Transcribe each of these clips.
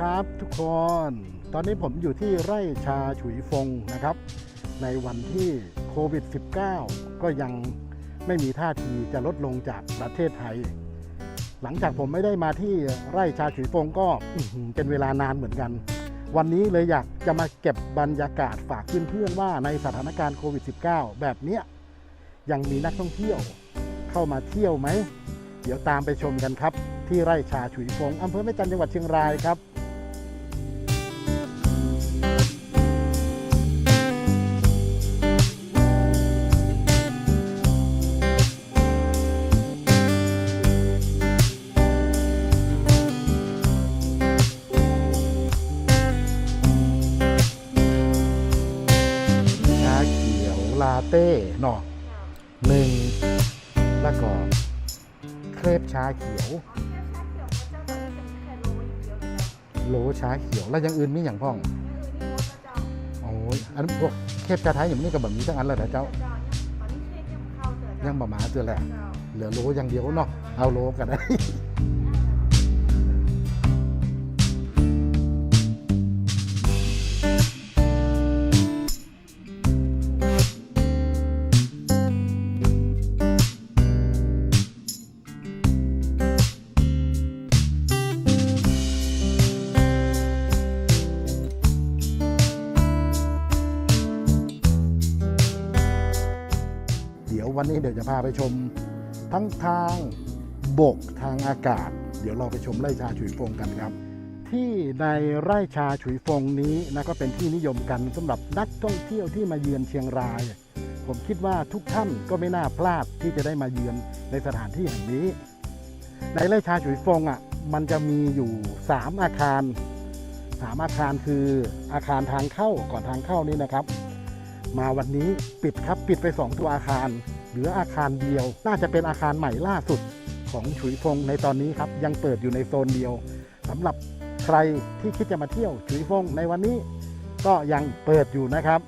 ครับทุกคน ตอนนี้ผมอยู่ที่ไร่ชาฉุยฟงนะครับ ในวันที่โควิด -19 ก็ยังไม่มีท่าทีจะลดลงจากประเทศไทย หลังจากผมไม่ได้มาที่ไร่ชาฉุยฟงก็เป็นเวลานานเหมือนกัน วันนี้เลยอยากจะมาเก็บบรรยากาศฝากเพื่อนๆว่าในสถานการณ์โควิด -19 แบบเนี้ยยังมีนักท่องเที่ยวเข้ามาเที่ยวไหม เดี๋ยวตามไปชมกันครับ ที่ไร่ชาฉุยฟงอำเภอแม่จันจังหวัดเชียงรายครับ เต้เนาะหนึ่งแล้วก็เครปชาเขียวโลชาเขียวแล้วย่างอื่นมีอย่างพ่องโอ้ยอันพวกเครปชาไทยอย่างนี้ก็แบบนี้ทั้งอันเลยนะเจ้ายังบะหมาเจอแหละเหลือโลอย่างเดียวเนาะเอาโลกันได้ วันนี้เดี๋ยวจะพาไปชมทั้งทางบกทางอากาศ เดี๋ยวเราไปชมไร่ชาฉุยฟงกันครับ ที่ในไร่ชาฉุยฟงนี้นะก็เป็นที่นิยมกันสำหรับนักท่องเที่ยวที่มาเยือนเชียงราย ผมคิดว่าทุกท่านก็ไม่น่าพลาดที่จะได้มาเยือนในสถานที่แห่งนี้ ในไร่ชาฉุยฟงอะมันจะมีอยู่ 3 อาคารสามอาคารคืออาคารทางเข้าก่อนทางเข้านี่นะครับ มาวันนี้ปิดครับปิดไป 2 ตัวอาคาร เหลืออาคารเดียว น่าจะเป็นอาคารใหม่ล่าสุดของฉุยฟงในตอนนี้ครับ ยังเปิดอยู่ในโซนเดียวสำหรับใครที่คิดจะมาเที่ยวฉุยฟงในวันนี้ก็ยังเปิดอยู่นะครับ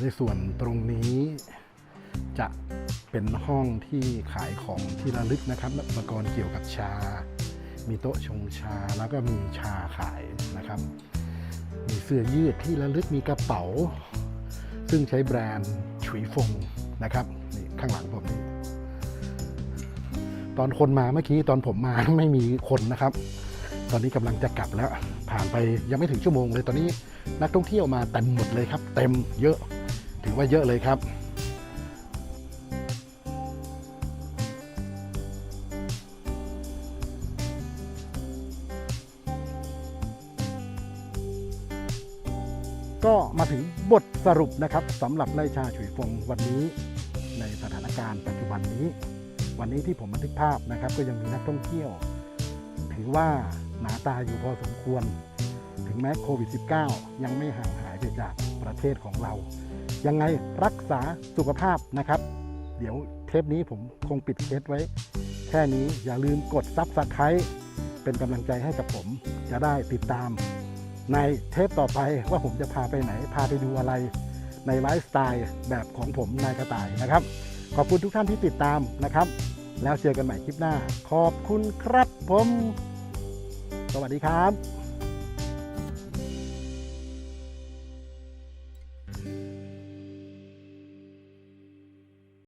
ในส่วนตรงนี้จะเป็นห้องที่ขายของที่ระลึกนะครับอุปกรณ์เกี่ยวกับชา มีโต๊ะชงชาแล้วก็มีชาขายนะครับ มีเสื้อยืดที่ระลึกมีกระเป๋า ซึ่งใช้แบรนด์ฉุยฟงนะครับนี่ข้างหลังผมนี่ตอนคนมาเมื่อกี้ตอนผมมาไม่มีคนนะครับ ตอนนี้กำลังจะกลับแล้ว ผ่านไปยังไม่ถึงชั่วโมงเลยตอนนี้นักท่องเที่ยวมาเต็มหมดเลยครับ เต็มเยอะ ถือว่าเยอะเลยครับก็มาถึงบทสรุปนะครับสำหรับไล่ชาฉุยฟงวันนี้ในสถานการณ์ปัจจุบันนี้ วันนี้ที่ผมบันทึกภาพนะครับ ก็ยังมีนักท่องเที่ยว ถือว่าหนาตาอยู่พอสมควร ถึงแม้โควิด -19 ยังไม่ห่างหายไปจากประเทศของเรา ยังไงรักษาสุขภาพนะครับ เดี๋ยวเทปนี้ผมคงปิดเคสไว้ แค่นี้อย่าลืมกดซับสไครต์เป็นกำลังใจให้กับผม จะได้ติดตาม ในเทปต่อไปว่าผมจะพาไปไหน พาไปดูอะไร ในไลฟ์สไตล์แบบของผมนายกระต่ายนะครับ ขอบคุณทุกท่านที่ติดตามนะครับ แล้วเจอกันใหม่คลิปหน้า ขอบคุณครับผม สวัสดีครับ